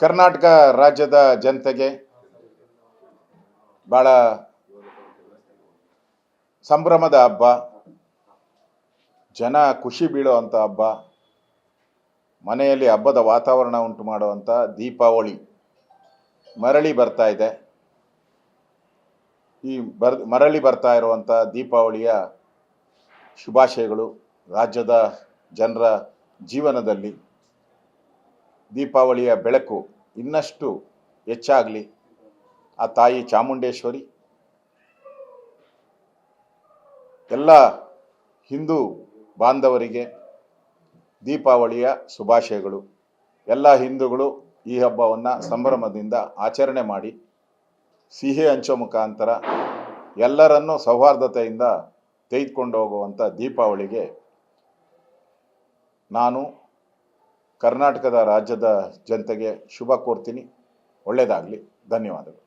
ಕರ್ನಾಟಕ ರಾಜ್ಯದ ಜನತೆಗೆ ಭಾಳ ಸಂಭ್ರಮದ ಹಬ್ಬ. ಜನ ಖುಷಿ ಬೀಳುವಂಥ ಹಬ್ಬ. ಮನೆಯಲ್ಲಿ ಹಬ್ಬದ ವಾತಾವರಣ ಉಂಟು ಮಾಡುವಂಥ ದೀಪಾವಳಿ. ಮರಳಿ ಬರ್ತಾ ಇದೆ. ಈ ಬರ್, ಮರಳಿ ಬರ್ತಾ ಇರುವಂಥ ದೀಪಾವಳಿಯ ಶುಭಾಶಯಗಳು ರಾಜ್ಯದ ಜನರ ಜೀವನದಲ್ಲಿ. ದೀಪಾವಳಿಯ ಬೆಳಕು ಇನ್ನಷ್ಟು ಹೆಚ್ಚಾಗಲಿ. ಆ ತಾಯಿ ಚಾಮುಂಡೇಶ್ವರಿ, ಎಲ್ಲ ಹಿಂದೂ ಬಾಂಧವರಿಗೆ ದೀಪಾವಳಿಯ ಶುಭಾಶಯಗಳು. ಎಲ್ಲ ಹಿಂದೂಗಳು ಈ ಹಬ್ಬವನ್ನು ಸಂಭ್ರಮದಿಂದ ಆಚರಣೆ ಮಾಡಿ ಸಿಹಿ ಹಂಚೋ ಮುಖಾಂತರ ಎಲ್ಲರನ್ನೂ ಸೌಹಾರ್ದತೆಯಿಂದ ತೆಗೆದುಕೊಂಡು ಹೋಗುವಂಥ ದೀಪಾವಳಿಗೆ ನಾನು ಕರ್ನಾಟಕದ ರಾಜ್ಯದ ಜನತೆಗೆ ಶುಭ ಕೋರ್ತೀನಿ. ಒಳ್ಳೆಯದಾಗಲಿ ಧನ್ಯವಾದಗಳು.